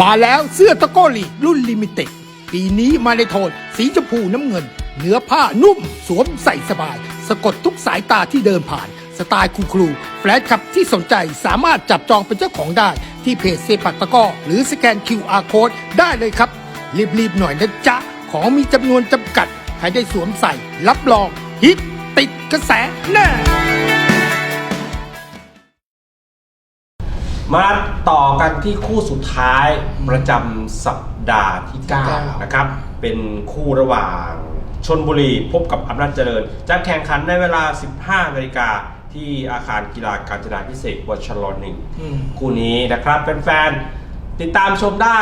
มาแล้วเสื้อตะโกลีรุ่นลิมิเต็ด ปีนี้มาในโทน สีชมพูน้ำเงิน เนื้อผ้านุ่มสวมใส่สบาย สะกดทุกสายตาที่เดินผ่าน สไตล์คูลครูแฟลชขับที่สนใจสามารถจับจองเป็นเจ้าของได้ ที่เพจเซปักตะก้อหรือสแกน QR Code ได้เลยครับ รีบๆหน่อยนะจ๊ะ ของมีจำนวนจำกัด ใครได้สวมใส่ รับรอง ฮิตติดกระแสแน่ มาต่อกันที่คู่สุดท้ายประจำสัปดาห์ที่เก้า9นะครับ เป็นคู่ระหว่างชนบุรีพบกับอำนาจเจริญ จะแข่งขันในเวลา 15นาฬิกาที่อาคารกีฬาการจนาพิเศษกวัชรหนึ่งอืมคู่นี้นะครับแฟนๆติดตามชมได้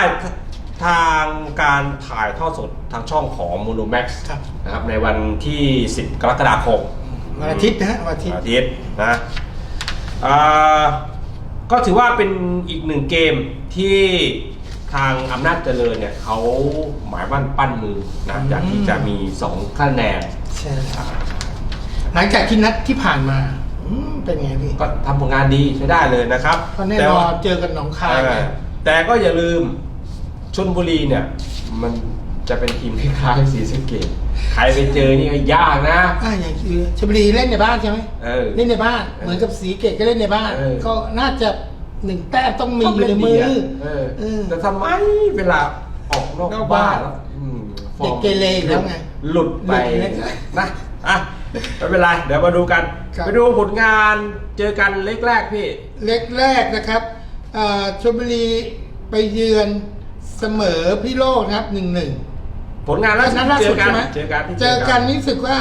ทางการถ่ายทอดสดทางช่องของ Mono Max ครับนะครับในวันที่ 10 กรกฎาคมวันอาทิตย์นะฮะวันอาทิตย์อาทิตย์นะอ่า ก็ถือว่าเป็นอีกหนึ่งเกมที่ทางอำนาจเจริญเนี่ยเขาหมายมั่นปั้นมือนะอืมอยากที่จะมี2คะแนนใช่ครับหลังจากที่นัดที่ผ่านมาอืมเป็นไงพี่ก็ทำผลงานดีใช้ได้เลยนะครับก็แน่แต่นอว่านเจอกันหนองคายเอไงอแต่ก็อย่าลืมชนบุรีเนี่ย มันจะเป็นทีมคล้ายๆสีสะเกต ใครไปเจอนี่ก็ยากนะ อ่าอย่างคือชลบุรีเล่นในบ้านใช่ไหมเออ เล่นในบ้าน เหมือนกับสีเกตก็เล่นในบ้าน เออ ก็น่าจะหนึ่งแต้มต้องมีอยู่ในมือ เออเออแต่ทำไมเวลาออกนอกนอกบ้าบ้านนแล้วอืมฟอเด็ร์กมเกเรอีกแล้วไงหลุดไปหลุดไปแล้วนะอะไม่เป็นไรเดี๋ยวมาดูกัน ครับ ไปดูผลงานเจอกันเล็กแรกพี่ เล็กแรกนะครับอ่าชลบุรีไปเยือนเสมอพี่โลกนะครับหนึ่งหนึ่ง ผลงานล่าสุดนัดล่าเจสุอดกัใช่นไหมเจอกันที่เจอกันนี่รู้สึกว่า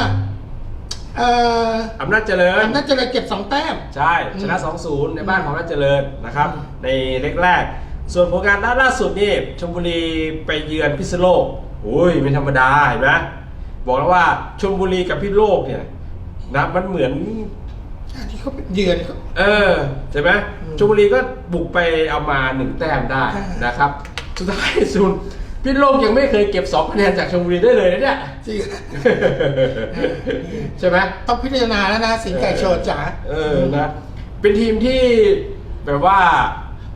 เอ่ออำนาจเจริญ อำนาจเจริญเก็บสองแต้ม ใช่ ชนะอืม2-0 ในบ้านของอำนาจเจริญนะครับอืมในเล็กแรก ส่วนผลงานด้านล่าสุดนี่ชลบุรีไปเยือนพิษณุโลกอุ้ยไม่ธรรมดาเห็นไหมบอกแล้วว่าชลบุรีกับพิษณุโลกเนี่ยนะมันเหมือนอันที่เขาไปเยือนเขา เออใช่ไหมอืมชลบุรีก็บุกไปเอามาหนึ่งแต้มได้ใช่นะครับ สุดท้ายสุด พิษณุโลกยังไม่เคยเก็บสองคะแนนจากชลบุรีได้เลยนะเนี่ย จริงใช่ไหมต้องพิจารณาแล้วนะสิงห์ไก่โชว์จ๋าเออนะเป็นทีมที่แบบว่า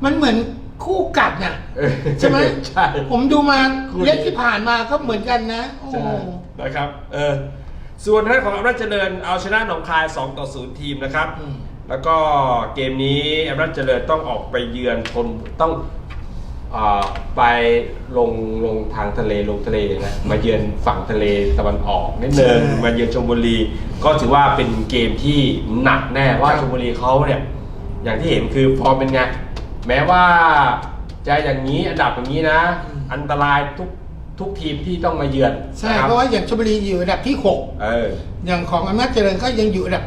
มันเหมือนคู่กัดน่ะเออใช่ไหมใช่ผมดูมาคู่นี้เล็กที่ผ่านมาก็เหมือนกันนะโอ้ใช่นะครับ เออ ส่วนทางด้านของอำนาจเจริญเอาชนะหนองคาย 2 ต่อ 0 ทีมนะครับอืมแล้วก็เกมนี้อำนาจเจริญต้องออกไปเยือนชนต้องอา ไปลงลงทางทะเลลงทะเลนะมาเยือนฝั่งทะเลตะวันออกนิดนึงมาเยือนชลบุรี ก็ถือว่าเป็นเกมที่หนักแน่เพราะว่าชลบุรีเขาเนี่ยอย่างที่เห็นคือฟอร์มเป็นไงแม้ว่าจะอย่างนี้อันดับอย่างนี้นะ อันตรายทุกทุกทีมที่ต้องมาเยือนใช่นคบเพราะว่าอย่างชลบุรีอยู่อันดับที่หกเอออย่างของอำนาจเจริญก็ยังอยู่อันดับ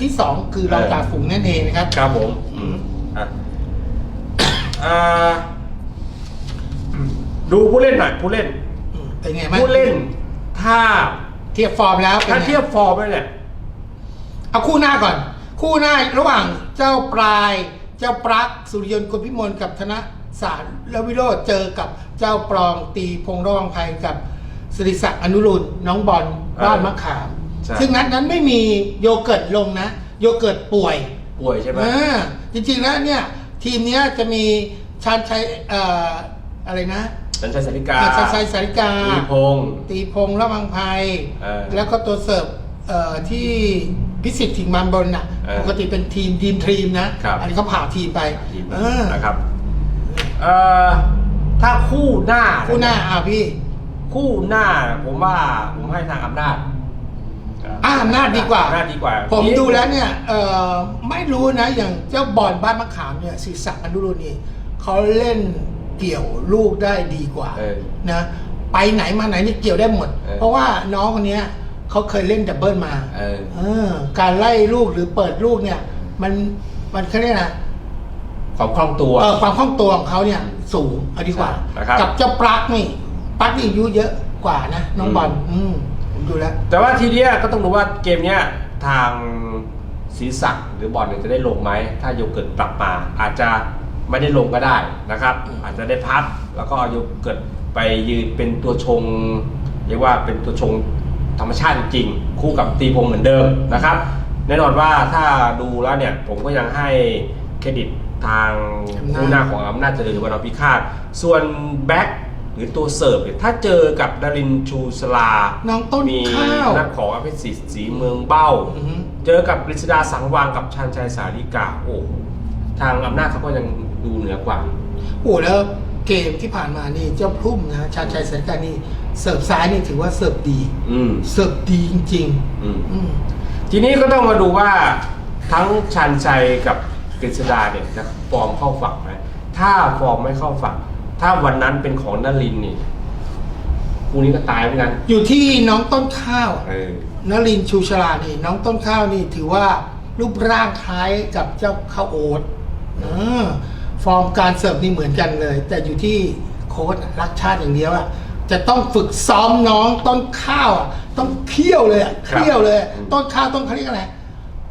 ที่สองคือรองเออจ่าฝูงนั่นเองนะครับครับผมอืมอะอ่า ดูผู้เล่นหน่อยผู้เล่นอืมเป็นไงบ้างผู้เล่น ถ้าเทียบฟอร์มแล้วเป็นถ้าไงเทียบฟอร์มแล้วเนี่ย เอาคู่หน้าก่อน คู่หน้าระหว่างเจ้าปลาย เจ้าปลักสุริยนต์กุลพิมลกับธนสารและวิโรจน์เจอกับเจ้าปลองตีพงษ์ระวังภัยกับสิริศักดิ์อนุรุณน้องบอลบ้านมะขาม ใช่ ซึ่งนัดนั้นไม่มีโยเกิร์ตลงนะ โยเกิร์ตป่วย ป่วยใช่ไหม อ่าจริงๆแล้วเนี่ย ทีมเนี้ยจะมีชาญชัยเอ่ออะไรนะ สัญชัยสาริกาอ่าชาญชัยสาริกามีพงษ์ตีพงษ์ระวังภัยเออแล้วก็ตัวเสิร์ฟเอ่อที่พิสิทธิ์ถิงมันบนน่ะเออปกติเป็นทีมทีมทีมนะ ครับ อันนี้เขาผ่าทีมไปทีมเออนะครับเอ่อถ้าคู่หน้าคู่หน้าอ่าพี่ คู่หน้าผมว่าผมให้ทางอำนาจอ่าอำนาจดีกว่า อำนาจดีกว่า ผมดูแล้วเนี่ยเอ่อไม่รู้นะ อย่างเจ้าบอลบ้านมะขามเนี่ยศิริศักดิ์อนุรุณนี่เขาเล่น เกี่ยวลูกได้ดีกว่าเออนะไปไหนมาไหนนี่เกี่ยวได้หมด เออ เพราะว่าน้องคนเนี้ยเขาเคยเล่นดับเบิลมา เออ เออการไล่ลูกหรือเปิดลูกเนี่ย มันมันเขาเรียกนะความคล่องตัว เออความคล่องตัวของเขาเนี่ย สูงเอาดีกว่า ใช่นะครับกับเจ้าปลั๊กนี่ปลั๊กนี่อายุเยอะกว่านะน้องอืม บอลอืมผมดูแล้ว แต่ว่าทีเนี้ยก็ต้องดูว่าเกมเนี้ยทางศีรศักดิ์หรือบอลเนี่ยจะได้ลงไหม ถ้าโยเกิร์ตกลับมาอาจจะ ไม่ได้ลงก็ได้นะครับอืมอาจจะได้พักแล้วก็เอาโยเกิร์ตไปยืนเป็นตัวชง เรียกว่าเป็นตัวชงธรรมชาติจริงๆคู่กับตีพงษ์เหมือนเดิมนะครับ แน่นอนว่าถ้าดูแล้วเนี่ยผมก็ยังให้เครดิตทางอำนาจผู้หน้าของอำนาจเจริญวันอพิฆาตส่วนแบ็คหรือตัวเสิร์ฟเนี่ยถ้าเจอกับดารินชูสลา น้องต้นมีข้าวนักของอภิสิทธิ์ศรีเมืองเบ้าอือฮึเจอกับกฤษดาสังวางกับชานชัยสาริกา โอ้โหทางอำนาจเขาก็ยัง ดูเหนือกว่า โอ้แล้วเกมที่ผ่านมานี่เจ้าพุ่มนะชาญชัยสันการนี่เสิร์ฟซ้ายนี่ถือว่าเสิร์ฟดี อืมเสิร์ฟดีจริง อืม ๆ อืม ทีนี้ก็ต้องมาดูว่าทั้งชันชัยกับกฤษดาเนี่ยจะฟอร์มเข้าฝั่งไหมถ้าฟอร์มไม่เข้าฝั่งถ้าวันนั้นเป็นของนลินทร์นี่คู่นี้ก็ตายเหมือนกันอยู่ที่น้องต้นข้าว เออ นลินทร์ชูชลานี่น้องต้นข้าวนี่ถือว่ารูปร่างคล้ายกับเจ้าข้าวโอ๊ตเออ ฟอร์มการเสิร์ฟนี่เหมือนกันเลย แต่อยู่ที่โค้ชรักชาติอย่างเดียวอะจะต้องฝึกซ้อมน้องต้นข้าวอะต้องเคี่ยวเลยอะเคี่ยวเลยต้นข้าวต้องเขาเรียกอะไร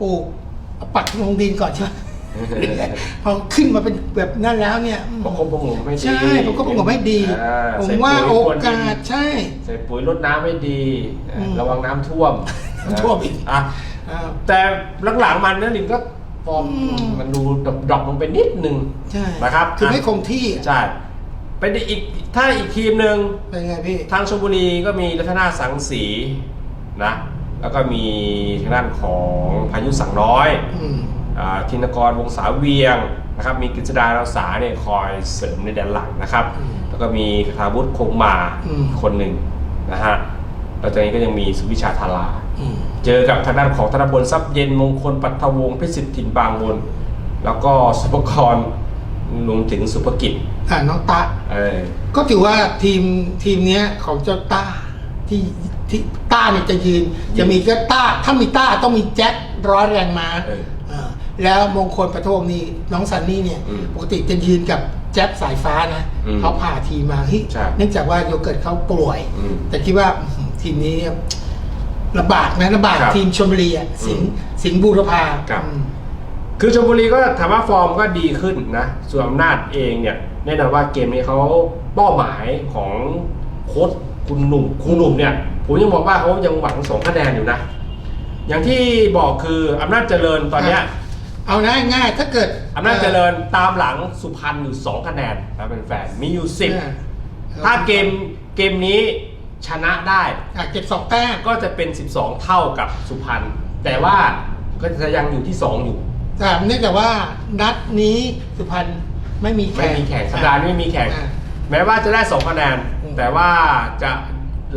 ปลูกเอาปักลงดินก่อนใช่ไหม พอขึ้นมาเป็นแบบนั้นแล้วเนี่ยอืมประคบประหงมไม่ดีใช่ผมก็ประกอบให้ดี อ่ผมใส่ว่าปุ๋ยโอควรกาสใช่ ใส่ปุ๋ยรดน้ำให้ดีอืมระวังน้ำท่วมน้ำท่วมอีก อะ อ่า แต่หลังๆมันนลินทร์ก็ ฟอร์มอืม มันดูดรอปลงไปนิดนึง ใช่นะครับคือไม่อะ คงที่อะใช่เป็นอีกถ้าอีกทีมหนึ่งเป็นไงพี่ ทางชลบุรีก็มีรัตนาสังสีนะ แล้วก็มีทางด้านของพายุสังน้อยอืมอาธินกรวงศาเวียงนะครับ มีกฤษดาเราสาเนี่ยคอยเสริมในแดนหลังนะครับ อืมแล้วก็มีคาวุฒิคงมาอืม คนหนึ่งนะฮะ แล้วจากนี้ก็ยังมีสุวิชาธาราอืมเจอกับทางด้านของธนบลทรัพย์เย็นมงคลปัทวงศ์พิสิทธิ์ถิ่นบางบนแล้วก็สุภกรรวมถึงสุภกิจอ่าน้องตาเออก็ถือว่าทีมทีมเนี้ยของเจ้าต้าที่ที่ต้าเนี่ยจะยืน จะมีก็ต้า ถ้ามีต้าต้องมีแจ็คร้อยแรงมาเอออ่าแล้วมงคลปฐมนี่น้องซันนี่เนี่ย อืมปกติจะยืนกับแจ็คสายฟ้านะอืมเขาพาทีมมาเฮ้ยใช่เนื่องจากว่าโยเกิร์ตเขาป่วย อืม แต่คิดว่าอื้อหือ ทีมนี้ลำบากนะลำบากครับทีมชลบุรีอะสิงห์อืมสิงห์บูรพาครับ อืม คือชลบุรีก็ถามว่าฟอร์มก็ดีขึ้นนะ ส่วนอำนาจเองเนี่ยแน่นอนว่าเกมนี้เขาเป้าหมายของโค้ชคุณหนุ่มคุณหนุ่มเนี่ย ผมยังมองว่าเขายังหวังสองคะแนนอยู่นะ อย่างที่บอกคืออำนาจเจริญตอนเนี้ย เอานะง่ายๆถ้าเกิดอำนาจเจริญตามหลังสุพรรณอยู่ 2 คะแนนนะเป็นแฟนมีอยู่อ่า10 ถ้าเกมเกมนี้ ชนะได้ อะเก็บสองแต้มก็จะเป็น 12 เท่ากับสุพรรณแต่ว่าก็จะยังอยู่ที่ 2 อยู่แต่เนื่องจากว่านัดนี้สุพรรณไม่มีแข่ไม่ง มีแข่งสัปดาห์นี้ไม่มีแข่งอ่าแม้ว่าจะได้ 2 คะแนน อืมแต่ว่าจะ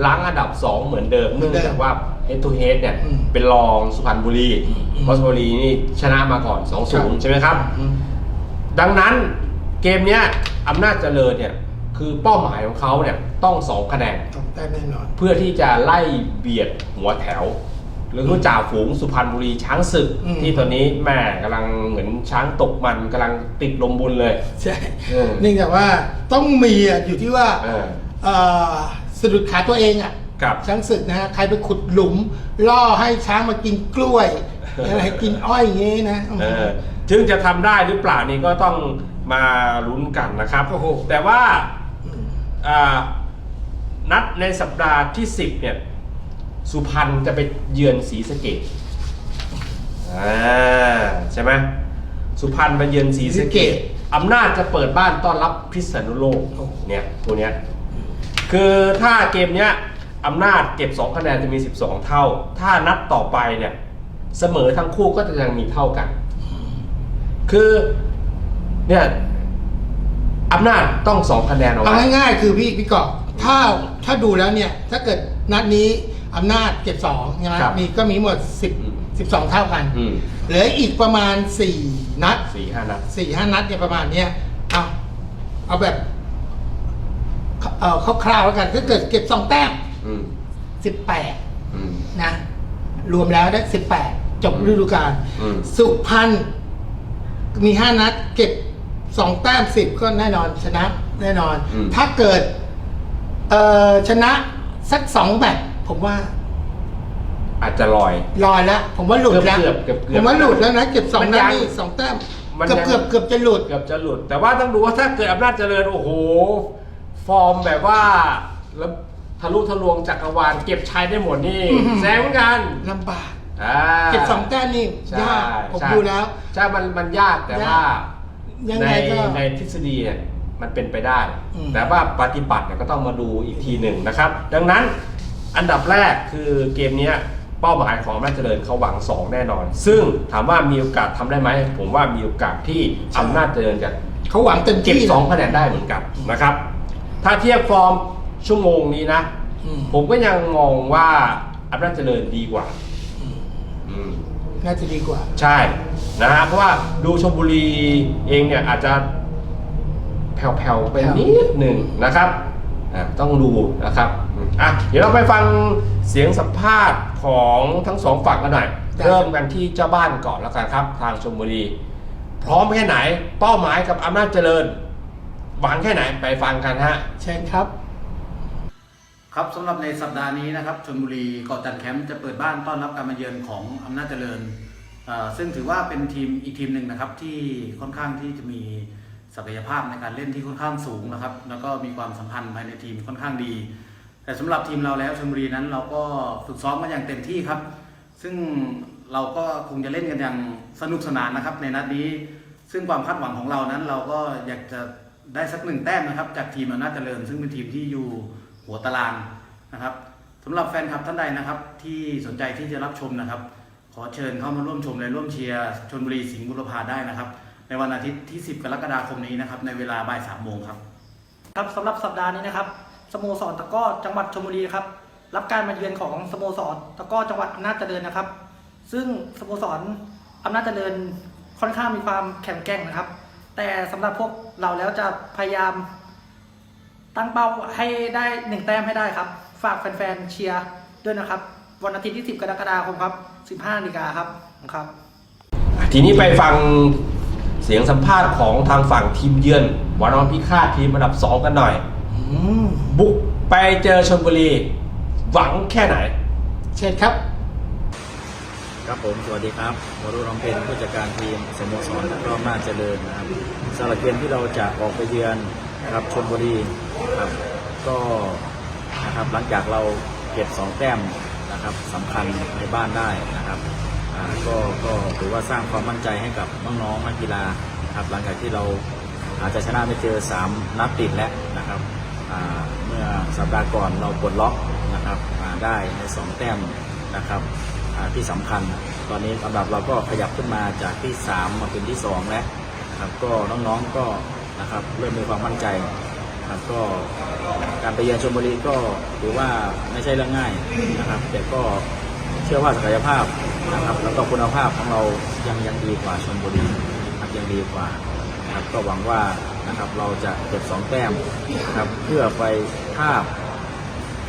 ล้างอันดับ 2 เหมือนเดิมเหมืเนื่ออนงเดิมจากว่า head to head เนี่ยอืมเป็นรองสุพรรณบุรีอืม เพราะสุพรรณบุรีนี่ชนะมาก่อนครับ2-0 ใช่ไหมครับ อืมดังนั้นเกมเนี้ยอำนาจเจริญเนี่ย คือเป้าหมายของเขาเนี่ยต้อง2คะแนนสองแต้มแน่นอน เพื่อที่จะไล่เบียดหัวแถว หรือว่าจ่าฝูงสุพรรณบุรีช้างศึก อืม ที่ตอนนี้แม่กำลังเหมือนช้างตกมันกำลังติดลมบุญเลย ใช่เออเนื่องจากว่าต้องมีอะอยู่ที่ว่าเออเอ่อสะดุดขาตัวเองอะครับ ช้างศึกนะฮะใครไปขุดหลุม ล่อให้ช้างมากินกล้วย อะไรกินอ้อยอย่างงี้นะเออถึงจะทำได้หรือเปล่านี่ก็ต้องมาลุ้นกันนะครับ โอ้โหแต่ว่ามอ่า นัดในสัปดาห์ที่ 10เนี่ยสุพรรณจะไปเยือนศรีสะเกดอ่าใช่ไหมสุพรรณไปเยือนศรีสะเกดอำนาจจะเปิดบ้านต้อนรับพิษณุโลกเนี่ยตัวเนี้ยคือถ้าเกมเนี้ยอำนาจเก็บ 2 คะแนนจะมี 12 เท่า ถ้านัดต่อไปเนี่ยเสมอทั้งคู่ก็จะยังมีเท่ากัน คือเนี่ย อำนาจต้องสองคะแนนเอาเอาไว้ ง่ายๆคือพี่พี่กอบถ้าถ้าดูแล้วเนี่ย ถ้าเกิดนัดนี้อำนาจเก็บสองใช่ไหมครับมีก็มีหมดสิบอืมสิบสองเท่ากันอืม เหลืออีกประมาณสี่นัดสี่ห้านัด สี่ห้านัดเนี่ยประมาณเนี้ยเอาเอาแบบเอ่อคร่าวๆแล้วกันถ้าเกิดเก็บสองแต้มอืมสิบแปด อืม นะรวมแล้วได้สิบแปดจบฤดูกาลอืม สุพรรณมีห้านัด เก็บ สองแต้มสิบก็แน่นอนชนะแน่นอน อืม ถ้าเกิด เอ่อชนะสักสองแบบผมว่าอาจจะลอย ลอยแล้วผมว่าหลุดแล้วเกือบเกือบเกือบผมว่าหลุดแล้วนะเก็บสองมันนัยัดงนี่สองแต้มมันเกือบยังเกือบเกือบจะหลุด เกือบจะหลุด แต่ว่าต้องดูว่าถ้าเกิดอำนาจเจริญโอ้โห ฟอร์มแบบว่าแล้วทะลุทะลวงจักรวาลเก็บชัยได้หมดนี่อื้อหือ แซงเหมือนกันลำบาก อ่า เก็บสองแต้มนี่ใช่ยากผมใช่ ดูแล้ว ใช่มันมันยากแต่ยาก ว่า ยังในไงก็ ในทฤษฎีเนี่ยมันเป็นไปได้ อืม แต่ว่าปฏิบัติเนี่ยก็ต้องมาดูอีกทีหนึ่งนะครับ ดังนั้นอันดับแรกคือเกมเนี้ยเป้าหมายของอำนาจเจริญเขาหวัง 2 แน่นอน ซึ่งถามว่ามีโอกาสทำได้ไหม ผมว่ามีโอกาสที่อำนาจเจริญจะเขาหวังเต็มเก็บที่สองคะแนนได้เหมือนกันนะครับ ถ้าเทียบฟอร์มชั่วโมงนี้นะ อืมผมก็ยังมองว่าอำนาจเจริญดีกว่า อืม น่าจะดีกว่า ใช่นะฮะเพราะว่าดูชมบุรีเองเนี่ยอาจจะแผ่วๆไปแผ่วนิดหนึ่งนะครับอะต้องดูนะครับอืมอะเดี๋ยวเราไปฟังเสียงสัมภาษณ์ของทั้งสองฝั่งกันหน่อยเริ่มกันที่เจ้าบ้านก่อนแล้วกันครับ ทางชมบุรี พร้อมแค่ไหน เป้าหมายกับอำนาจเจริญ หวังแค่ไหนไปฟังกันฮะ เชิญครับ ครับสำหรับในสัปดาห์นี้นะครับชลบุรีเกาะจันแคมป์จะเปิดบ้านต้อนรับการมาเยือนของอำนาจเจริญอ่อซึ่งถือว่าเป็นทีมอีกทีมหนึ่งนะครับที่ค่อนข้างที่จะมีศักยภาพในการเล่นที่ค่อนข้างสูงนะครับ แล้วก็มีความสัมพันธ์ภายในทีมค่อนข้างดี แต่สำหรับทีมเราแล้วชลบุรีนั้นเราก็ฝึกซ้อมกันอย่างเต็มที่ครับ ซึ่งเราก็คงจะเล่นกันอย่างสนุกสนานนะครับ ในนัดนี้ ซึ่งความคาดหวังของเรานั้นเราก็อยากจะได้สักหนึ่งแต้มนะครับ จากทีมอำนาจเจริญ ซึ่งเป็นทีมที่อยู่ หัวตารางนะครับสำหรับแฟนคลับท่านใดนะครับ ที่สนใจที่จะรับชมนะครับ ขอเชิญเข้ามาร่วมชมและร่วมเชียร์ชนบุรีสิงห์บุรพาได้นะครับ ในวันอาทิตย์ที่ 10 กรกฎาคมนี้นะครับในเวลาบ่ายสามโมงครับครับสำหรับสัปดาห์นี้นะครับสโมสรตะก้อจังหวัดชลบุรีครับรับการมาเยือนของสโมสรตะก้อจังหวัดอำนาจเจริญนะครับ ซึ่งสโมสรอำนาจเจริญค่อนข้างมีความแข็งแกร่งนะครับ แต่สำหรับพวกเราแล้วจะพยายาม ตั้งเป้าให้ได้หนึ่งแต้มให้ได้ครับ ฝากแฟนๆเชียร์ด้วยนะครับ วันอาทิตย์ที่ 10 กรกฎาคมครับ 15นาฬิกาครับครับ ทีนี้ไปฟังเสียงสัมภาษณ์ของทางฝั่งทีมเยือนวานอนพิฆาตทีมอันดับ 2 กันหน่อยอืมบุกไปเจอชลบุรี หวังแค่ไหน เชิญครับ ครับผมสวัสดีครับวรุรำเพ็ญผู้จัดการทีมสโมสรและก็มาเจริญนะครับสำหรับเกมที่เราจะออกไปเยือนนะครับชลบุรี ครับก็นะครับหลังจากเราเก็บสองแต้มนะครับสำคัญในบ้านได้นะครับก็ก็ถือว่าสร้างความมั่นใจให้กับน้องๆนักกีฬาครับหลังจากที่เราอาจจะชนะไม่เจอ 3 นัดติดแล้วนะครับเมื่อสัปดาห์ก่อนเราปลดล็อกนะครับได้ในสองแต้มนะครับที่สำคัญ ตอนนี้ลำดับเราก็ขยับขึ้นมาจากที่ 3 มาเป็นที่ 2 แล้วนะครับก็น้องๆก็นะครับเริ่มมีความมั่นใจ ครับก็การไปเยือนชลบุรีก็ถือว่าไม่ใช่เรื่องง่ายนะครับ แต่ก็เชื่อว่าศักยภาพนะครับ แล้วก็คุณภาพของเรายังยังดีกว่าชลบุรีครับยังดีกว่านะครับก็หวังว่านะครับเราจะเก็บ2แต้มนะครับเพื่อไปทาบ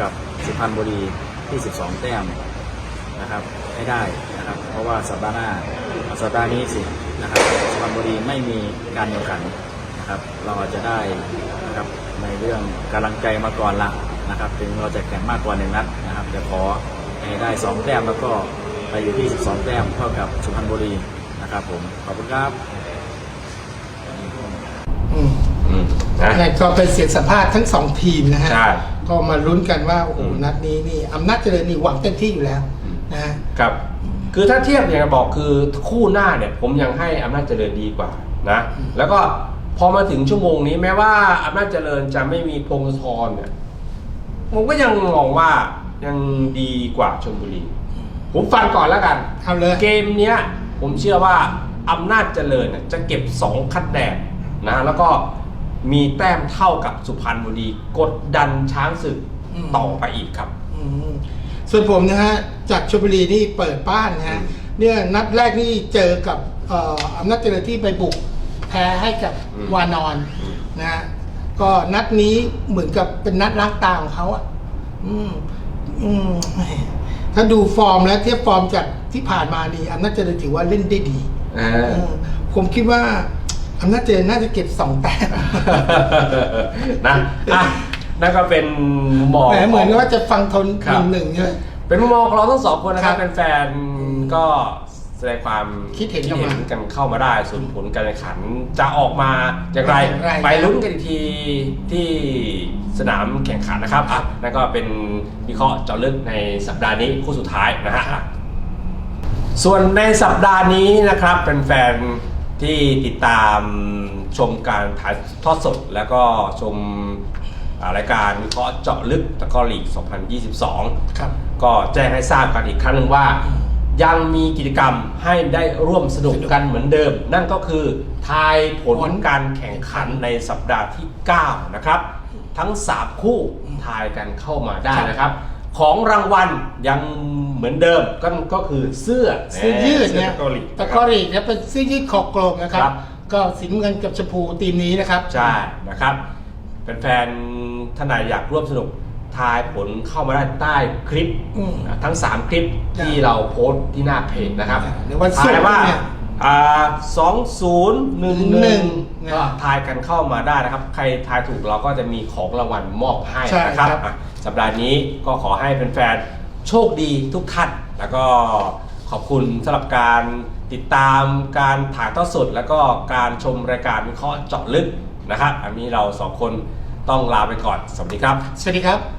กับสุพรรณบุรีที่ 12 แต้มนะครับให้ได้นะครับ เพราะว่าสัปดาห์หน้าสัปดาห์นี้สินะครับสุพรรณบุรีไม่มีการแข่งขันนะครับ เราจะได้ นะครับในเรื่องกำลังใจมาก่อนละนะครับถึงเราจะแข่งมากกว่าหนึ่งนัดนะครับจะขอให้ได้สองแต้มแล้วก็ไปอยู่ที่ 12 แต้มเท่ากับสุพรรณบุรีนะครับผมขอบคุณครับอืมอืมนะนั่นก็เป็นเสียงสัมภาษณ์ทั้งสองทีมนะฮะใช่ก็มาลุ้นกันว่าโอ้โหอืมนัดนี้นี่อำนาจเจริญนี่หวังเต็มที่อยู่แล้วนะฮะครับ คือถ้าเทียบอย่างที่บอกคือคู่หน้าเนี่ย ผมยังให้อำนาจเจริญดีกว่านะอืมแล้วก็ พอมาถึงชั่วโมงนี้แม้ว่าอำนาจเจริญจะไม่มีพงศธรเนี่ยผมก็ยังมองว่ายังดีกว่าชลบุรี ผมฟันก่อนแล้วกันเอาเลยเกมเนี้ยผมเชื่อว่าอำนาจเจริญเนี่ยจะเก็บ 2คะแนนนะแล้วก็มีแต้มเท่ากับสุพรรณบุรี กดดันช้างศึกอืมต่อไปอีกครับ อืมส่วนผมนะฮะจากชลบุรีนี่เปิดบ้านนะฮะเนี่ยนัดแรกนี่เจอกับเอ่ออำนาจเจริญที่ไปบุก แพ้ให้กับอืมวานอนอืม นะฮะก็นัดนี้เหมือนกับเป็นนัดล้างตาของเขาอะอืมอืมแหมถ้าดูฟอร์มแล้วเทียบฟอร์มจากที่ผ่านมานี่อำนาจเจริญถือว่าเล่นได้ดี อ่า เออผมคิดว่าอำนาจเจริญน่าจะเก็บสองแต้มนะอะนั่นก็เป็นมุมมอง แหมเหมือนขงว่าจะฟังทนคหรับ นึ่งหนึ่งใช่ไหม เป็นมุมมองของเราทั้งสองคนนะครับครับเป็นแฟนๆก็ แสดงความคิดเห็นเข้ามากันเข้ามาได้ส่วนผลการแข่งขันจะออกมาอย่างไรอย่างไร ไปลุ้นกันอีกทีที่สนามแข่งขันนะครับอะนั่นก็เป็นวิเคราะห์เจาะลึกในสัปดาห์นี้คู่สุดท้ายนะฮะส่วนในสัปดาห์นี้นะครับเป็นแฟนที่ติดตามชมการถ่ายทอดสด แล้วก็ชมอ่ารายการวิเคราะห์เจาะลึกตะกร้อลีก 2022 ครับ ก็แจ้งให้ทราบกันอีกครั้งหนึ่งว่า ยังมีกิจกรรมให้ได้ร่วมสนุกกันเหมือนเดิม นั่นก็คือทายผลผลการแข่งขันในสัปดาห์ที่ 9 นะครับ ทั้ง 3 คู่ทายกันเข้ามาได้นะครับ ของรางวัลยังเหมือนเดิมก็ก็คือเสื้อเสื้อยืดเนี่ยสื้อตะกร้อลีกตะกร้อลีกเนี่ยเป็นเสื้อยืดคอกลมนะครับครับ ก็สีน้ำเงินกับชมพูทีมนี้นะครับ ใช่นะครับแฟนๆท่านไหนอยากร่วมสนุก ทายผลเข้ามาได้ใต้คลิปอืมอะทั้ง 3 คลิปที่เราโพสต์ที่หน้าเพจนะครับเดี๋ยววันศุกร์ทายว่าเนี่ยอ่าสองศูนย์หนึ่งหนึ่งนะ ก็ทายกันเข้ามาได้นะครับ ใครทายถูกเราก็จะมีของรางวัลมอบให้ใช่นะครับครับอะสัปดาห์นี้ก็ขอให้แฟนๆโชคดีทุกท่าน แล้วก็ขอบคุณสำหรับการติดตามการถ่ายทอดสด แล้วก็การชมรายการวิเคราะห์เจาะลึกนะครับ อันนี้เราสองคนต้องลาไปก่อน สวัสดีครับ สวัสดีครับ